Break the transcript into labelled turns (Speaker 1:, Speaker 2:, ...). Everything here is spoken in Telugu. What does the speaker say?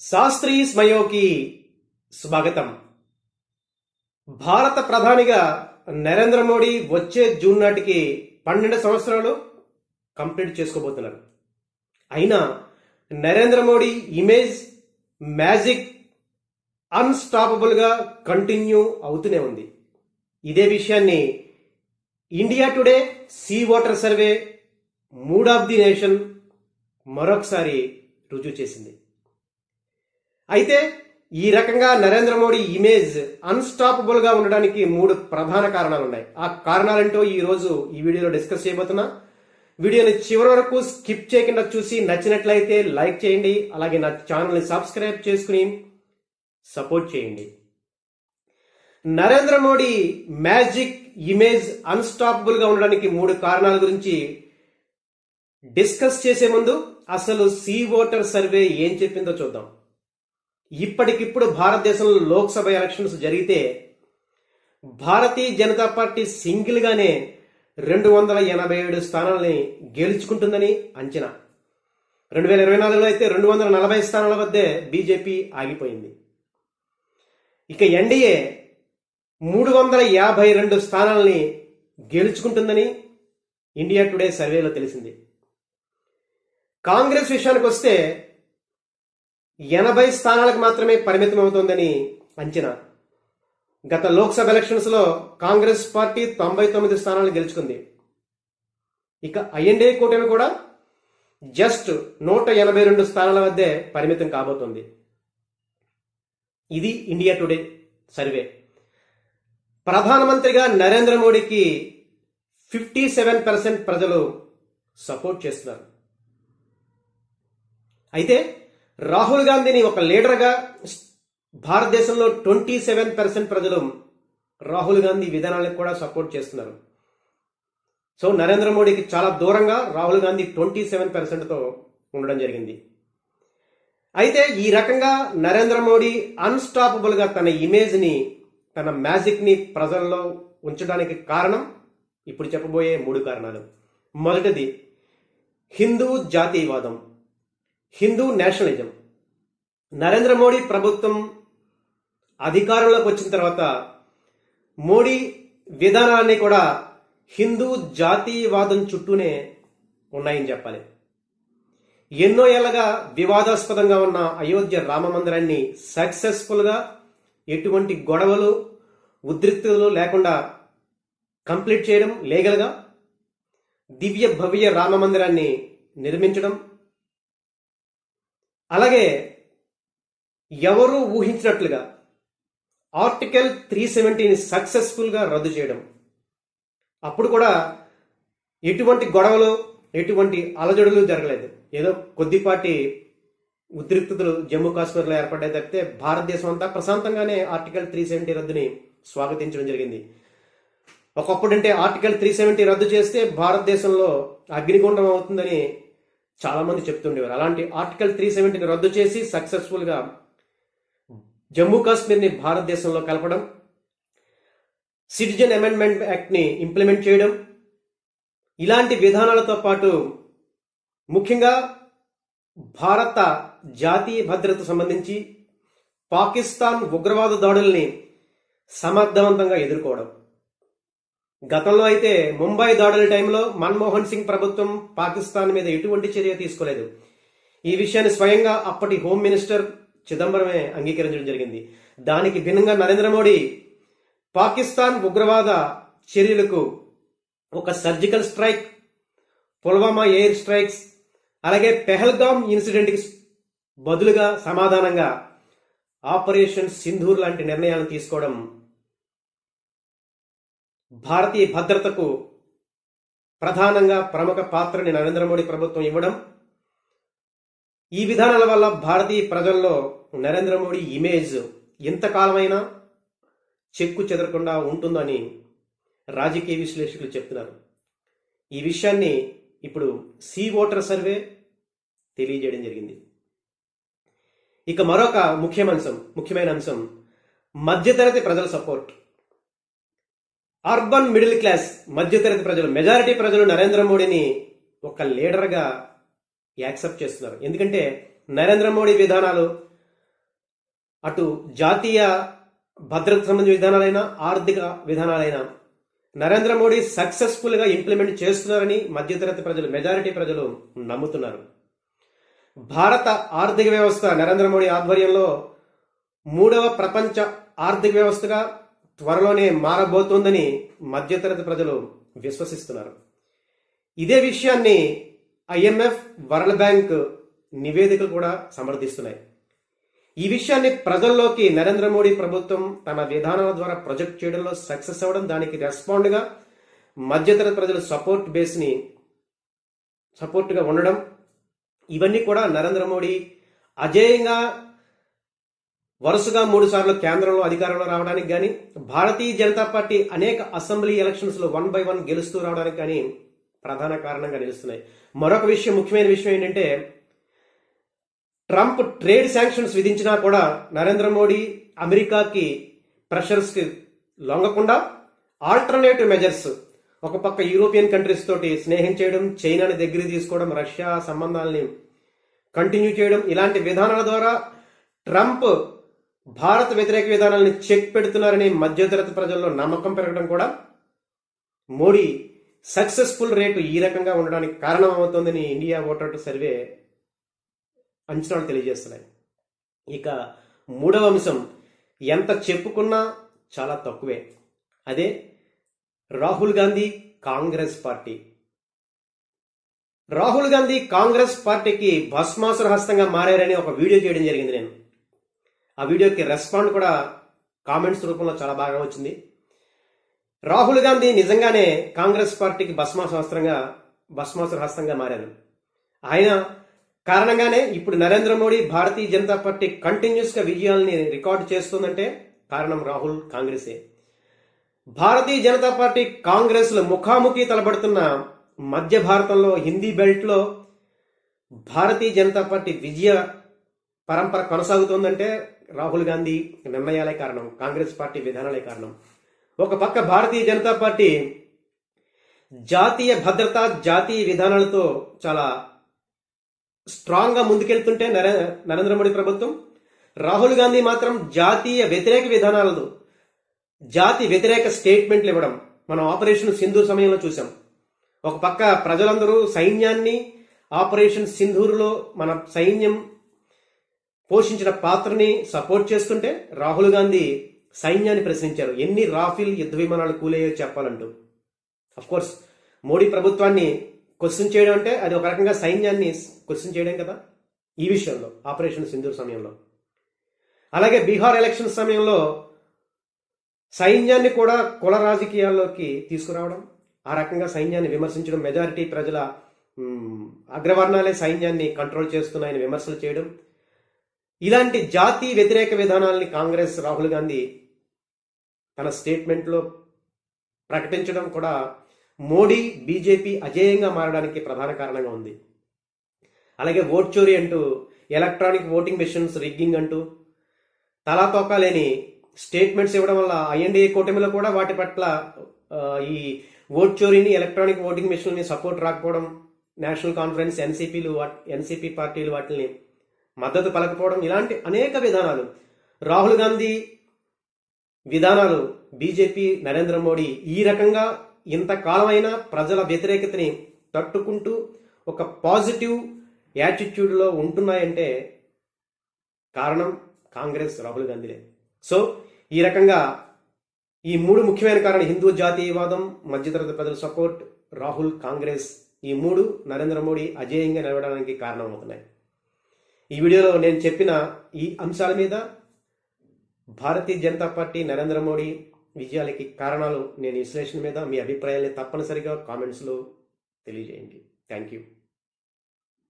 Speaker 1: శాస్త్రీ స్మయోకి స్వాగతం. భారత ప్రధానిగా నరేంద్ర మోడీ వచ్చే జూన్ నాటికి పన్నెండు సంవత్సరాలు కంప్లీట్ చేసుకోబోతున్నారు. అయినా నరేంద్ర మోడీ ఇమేజ్ మ్యాజిక్ అన్స్టాపబుల్గా కంటిన్యూ అవుతూనే ఉంది. ఇదే విషయాన్ని India Today C voter survey mood of the nation మరొకసారి రుజువు చేసింది. అయితే ఈ రకంగా నరేంద్ర మోడీ ఇమేజ్ అన్స్టాపబుల్గా ఉండడానికి మూడు ప్రధాన కారణాలు ఉన్నాయి ఆ కారణాలేంటో ఈ రోజు ఈ వీడియోలో డిస్కస్ చేయబోతున్నా. వీడియోని చివరి వరకు స్కిప్ చేయకుండా చూసి నచ్చినట్లయితే లైక్ చేయండి. అలాగే నా ఛానల్ని సబ్స్క్రైబ్ చేసుకుని సపోర్ట్ చేయండి. నరేంద్ర మోడీ మ్యాజిక్ ఇమేజ్ అన్స్టాపబుల్గా ఉండడానికి మూడు కారణాల గురించి డిస్కస్ చేసే ముందు అసలు సీ ఓటర్ సర్వే ఏం చెప్పిందో చూద్దాం. ఇప్పటికిప్పుడు భారతదేశంలో లోక్సభ ఎలక్షన్స్ జరిగితే భారతీయ జనతా పార్టీ సింగిల్గానే రెండు వందల ఎనభై ఏడు స్థానాలని గెలుచుకుంటుందని అంచనా. రెండు వేల ఇరవై నాలుగులో అయితే రెండు వందల నలభై స్థానాల వద్దే బీజేపీ ఆగిపోయింది. ఇక ఎన్డీఏ మూడు వందల యాభై రెండు స్థానాలని గెలుచుకుంటుందని ఇండియా టుడే సర్వేలో తెలిసింది. కాంగ్రెస్ విషయానికి వస్తే ఎనభై స్థానాలకు మాత్రమే పరిమితం అవుతోందని అంచనా. గత లోక్సభ ఎలక్షన్స్లో కాంగ్రెస్ పార్టీ తొంభై తొమ్మిది స్థానాలు గెలుచుకుంది. ఇక ఐఎన్డీఏ కూటమి కూడా జస్ట్ నూట ఎనభై రెండు స్థానాల వద్దే పరిమితం కాబోతుంది. ఇది ఇండియా టుడే సర్వే. ప్రధానమంత్రిగా నరేంద్ర మోడీకి ఫిఫ్టీ సెవెన్ పర్సెంట్ ప్రజలు సపోర్ట్ చేస్తున్నారు. అయితే రాహుల్ గాంధీని ఒక లీడర్గా భారతదేశంలో ట్వంటీ సెవెన్ పర్సెంట్ ప్రజలు రాహుల్ గాంధీ విధానాలకు కూడా సపోర్ట్ చేస్తున్నారు. సో నరేంద్ర మోడీకి చాలా దూరంగా రాహుల్ గాంధీ ట్వంటీ సెవెన్ పర్సెంట్తో ఉండడం జరిగింది. అయితే ఈ రకంగా నరేంద్ర మోడీ అన్స్టాపబుల్గా తన ఇమేజ్ని తన మ్యాజిక్ని ప్రజల్లో ఉంచడానికి కారణం ఇప్పుడు చెప్పబోయే మూడు కారణాలు. మొదటిది హిందూ జాతీయవాదం. హిందూ నేషనలిజం. నరేంద్ర మోడీ ప్రభుత్వం అధికారంలోకి వచ్చిన తర్వాత మోడీ విధానాలన్నీ కూడా హిందూ జాతీయవాదం చుట్టూనే ఉన్నాయని చెప్పాలి. ఎన్నో ఏళ్ళగా వివాదాస్పదంగా ఉన్న అయోధ్య రామ మందిరాన్ని సక్సెస్ఫుల్గా ఎటువంటి గొడవలు ఉద్రిక్తలు లేకుండా కంప్లీట్ చేయడం లీగల్గా దివ్య భవ్య రామ మందిరాన్ని నిర్మించడం అలాగే ఎవరూ ఊహించినట్లుగా ఆర్టికల్ త్రీ సెవెంటీని సక్సెస్ఫుల్గా రద్దు చేయడం. అప్పుడు కూడా ఎటువంటి గొడవలు ఎటువంటి అలజడులు జరగలేదు. ఏదో కొద్దిపాటి ఉద్రిక్తతలు జమ్మూ కాశ్మీర్లో ఏర్పడ్డాయి తప్పితే భారతదేశం అంతా ప్రశాంతంగానే ఆర్టికల్ త్రీ సెవెంటీ రద్దుని స్వాగతించడం జరిగింది. ఒకప్పుడంటే ఆర్టికల్ త్రీ సెవెంటీ రద్దు చేస్తే భారతదేశంలో అగ్నిగుండం అవుతుందని చాలా మంది చెప్తుండేవారు. అలాంటి ఆర్టికల్ త్రీ సెవెంటీని రద్దు చేసి సక్సెస్ఫుల్గా జమ్మూ కాశ్మీర్ని భారతదేశంలో కలపడం సిటిజన్ అమెండ్మెంట్ యాక్ట్ని ఇంప్లిమెంట్ చేయడం ఇలాంటి విధానాలతో పాటు ముఖ్యంగా భారత జాతీయ భద్రత సంబంధించి పాకిస్తాన్ ఉగ్రవాద దాడుల్ని సమర్థవంతంగా ఎదుర్కోవడం. గతంలో అయితే ముంబై దాడుల టైంలో మన్మోహన్ సింగ్ ప్రభుత్వం పాకిస్తాన్ మీద ఎటువంటి చర్య తీసుకోలేదు. ఈ విషయాన్ని స్వయంగా అప్పటి హోమ్ మినిస్టర్ చిదంబరమే అంగీకరించడం జరిగింది. దానికి భిన్నంగా నరేంద్ర మోడీ పాకిస్తాన్ ఉగ్రవాద చర్యలకు ఒక surgical strike Pulwama air strikes అలాగే పెహల్గామ్ ఇన్సిడెంట్కి బదులుగా సమాధానంగా ఆపరేషన్ సింధూర్ లాంటి నిర్ణయాలు తీసుకోవడం భారతీయ భద్రతకు ప్రధానంగా ప్రముఖ పాత్రని నరేంద్ర మోడీ ప్రభుత్వం ఇవ్వడం ఈ విధానాల వల్ల భారతీయ ప్రజల్లో నరేంద్ర మోడీ ఇమేజ్ ఎంతకాలమైనా చెక్కు చెదరకుండా ఉంటుందని రాజకీయ విశ్లేషకులు చెప్తున్నారు. ఈ విషయాన్ని ఇప్పుడు సీ ఓటర్ సర్వే తెలియజేయడం జరిగింది. ఇక మరొక ముఖ్యమంశం అంశం ముఖ్యమైన అంశం మధ్యతరగతి ప్రజల సపోర్ట్. అర్బన్ మిడిల్ క్లాస్ మధ్యతరగతి ప్రజలు మెజారిటీ ప్రజలు నరేంద్ర మోడీని ఒక లీడర్గా యాక్సెప్ట్ చేస్తున్నారు. ఎందుకంటే నరేంద్ర మోడీ విధానాలు అటు జాతీయ భద్రత సంబంధించిన విధానాలైనా ఆర్థిక విధానాలైనా నరేంద్ర మోడీ సక్సెస్ఫుల్గా ఇంప్లిమెంట్ చేస్తున్నారని మధ్యతరగతి ప్రజలు మెజారిటీ ప్రజలు నమ్ముతున్నారు. భారత ఆర్థిక వ్యవస్థ నరేంద్ర మోడీ ఆధ్వర్యంలో మూడవ ప్రపంచ ఆర్థిక వ్యవస్థగా త్వరలోనే మారబోతోందని మధ్యతరగతి ప్రజలు విశ్వసిస్తున్నారు. ఇదే విషయాన్ని ఐఎంఎఫ్ వరల్డ్ బ్యాంక్ నివేదికలు కూడా సమర్థిస్తున్నాయి. ఈ విషయాన్ని ప్రజల్లోకి నరేంద్ర మోడీ ప్రభుత్వం తన విధానాల ద్వారా ప్రొజెక్ట్ చేయడంలో సక్సెస్ అవ్వడం దానికి రెస్పాండ్గా మధ్యతరగతి ప్రజల సపోర్ట్ బేస్ని సపోర్ట్గా ఉండడం ఇవన్నీ కూడా నరేంద్ర మోడీ అజేయంగా వరుసగా మూడు సార్లు కేంద్రంలో అధికారంలో రావడానికి కానీ భారతీయ జనతా పార్టీ అనేక అసెంబ్లీ ఎలక్షన్స్లో వన్ బై వన్ గెలుస్తూ రావడానికి కానీ ప్రధాన కారణంగా నిలుస్తున్నాయి. మరొక విషయం ముఖ్యమైన విషయం ఏంటంటే ట్రంప్ ట్రేడ్ శాంక్షన్స్ విధించినా కూడా నరేంద్ర మోడీ అమెరికాకి ప్రెషర్స్కి లొంగకుండా ఆల్టర్నేటివ్ మెజర్స్ ఒక పక్క యూరోపియన్ కంట్రీస్ తోటి స్నేహం చేయడం చైనాని దగ్గర తీసుకోవడం రష్యా సంబంధాలని కంటిన్యూ చేయడం ఇలాంటి విధానాల ద్వారా ట్రంప్ భారత వ్యతిరేక విధానాన్ని చెక్ పెడుతున్నారని మధ్యతరగతి ప్రజల్లో నమ్మకం పెరగడం కూడా మోడీ సక్సెస్ఫుల్ రేటు ఈ రకంగా ఉండడానికి కారణం అవుతోందని ఇండియా ఓటర్ సర్వే అంచనాలు తెలియజేస్తున్నాయి. ఇక మూడవ అంశం ఎంత చెప్పుకున్నా చాలా తక్కువే. అదే రాహుల్ గాంధీ కాంగ్రెస్ పార్టీ. రాహుల్ గాంధీ కాంగ్రెస్ పార్టీకి భస్మాసుర హస్తంగా మారారని ఒక వీడియో చేయడం జరిగింది నేను. ఆ వీడియోకి రెస్పాండ్ కూడా కామెంట్స్ రూపంలో చాలా బాగా వచ్చింది. రాహుల్ గాంధీ నిజంగానే కాంగ్రెస్ పార్టీకి భస్మాసుర హస్తంగా భస్మాసుర హస్తంగా మారారు. ఆయన కారణంగానే ఇప్పుడు నరేంద్ర మోడీ భారతీయ జనతా పార్టీ కంటిన్యూస్గా విజయాల్ని రికార్డు చేస్తుందంటే కారణం రాహుల్ కాంగ్రెసే. భారతీయ జనతా పార్టీ కాంగ్రెస్లో ముఖాముఖి తలబడుతున్న మధ్య భారతంలో హిందీ బెల్ట్లో భారతీయ జనతా పార్టీ విజయ పరంపర కొనసాగుతోందంటే రాహుల్ గాంధీ నిర్ణయాలే కారణం కాంగ్రెస్ పార్టీ విధానాలే కారణం. ఒక పక్క భారతీయ జనతా పార్టీ జాతీయ భద్రత జాతీయ విధానాలతో చాలా స్ట్రాంగ్గా ముందుకెళ్తుంటే నరేంద్ర మోడీ ప్రభుత్వం రాహుల్ గాంధీ మాత్రం జాతీయ వ్యతిరేక విధానాలతో జాతి వ్యతిరేక స్టేట్మెంట్లు ఇవ్వడం. మనం ఆపరేషన్ సింధు సమయంలో చూసాం ఒక పక్క ప్రజలందరూ సైన్యాన్ని ఆపరేషన్ సింధూరులో మన సైన్యం పోషించిన పాత్రని సపోర్ట్ చేస్తుంటే రాహుల్ గాంధీ సైన్యాన్ని ప్రశ్నించారు. ఎన్ని రాఫిల్ యుద్ధ విమానాలు కూలయ్యో చెప్పాలంటూ. అఫ్ కోర్స్ మోడీ ప్రభుత్వాన్ని క్వశ్చన్ చేయడం అంటే అది ఒక రకంగా సైన్యాన్ని క్వశ్చన్ చేయడం కదా ఈ విషయంలో ఆపరేషన్ సింధూర్ సమయంలో. అలాగే బీహార్ ఎలక్షన్ సమయంలో సైన్యాన్ని కూడా కుల రాజకీయాల్లోకి తీసుకురావడం ఆ రకంగా సైన్యాన్ని విమర్శించడం మెజారిటీ ప్రజల అగ్రవర్ణాలే సైన్యాన్ని కంట్రోల్ చేస్తున్నాయని విమర్శలు చేయడం ఇలాంటి జాతి వ్యతిరేక విధానాల్ని కాంగ్రెస్ రాహుల్ గాంధీ తన స్టేట్మెంట్లో ప్రకటించడం కూడా మోడీ బీజేపీ అజేయంగా మారడానికి ప్రధాన కారణంగా ఉంది. అలాగే ఓట్ చోరీ అంటూ ఎలక్ట్రానిక్ ఓటింగ్ మెషిన్స్ రిగ్గింగ్ అంటూ తలాతోకా లేని స్టేట్మెంట్స్ ఇవ్వడం వల్ల ఐఎన్డీఏ కూటమిలో కూడా వాటి పట్ల ఈ ఓట్ చోరీని ఎలక్ట్రానిక్ ఓటింగ్ మెషిన్ని సపోర్ట్ రాకపోవడం నేషనల్ కాన్ఫరెన్స్ ఎన్సీపీలు ఎన్సీపీ పార్టీలు వాటిని మద్దతు పలకపోవడం ఇలాంటి అనేక విధానాలు. రాహుల్ గాంధీ విధానాలు బీజేపీ నరేంద్ర మోడీ ఈ రకంగా ఇంతకాలమైన ప్రజల వ్యతిరేకతని తట్టుకుంటూ ఒక పాజిటివ్ యాటిట్యూడ్లో ఉంటున్నాయంటే కారణం కాంగ్రెస్ రాహుల్ గాంధీలే. సో ఈ రకంగా ఈ మూడు ముఖ్యమైన కారణం హిందూ జాతీయవాదం మధ్యతరగతి ప్రజల సపోర్ట్ రాహుల్ కాంగ్రెస్ ఈ మూడు నరేంద్ర మోడీ అజేయంగా నిలవడానికి కారణమవుతున్నాయి. ఈ వీడియోలో నేను చెప్పిన ఈ అంశాల మీద భారతీయ జనతా పార్టీ నరేంద్ర మోడీ విజయాలకి కారణాలు నేను విశ్లేషణ మీద మీ అభిప్రాయాన్ని తప్పనిసరిగా కామెంట్స్లో తెలియజేయండి. Thank you.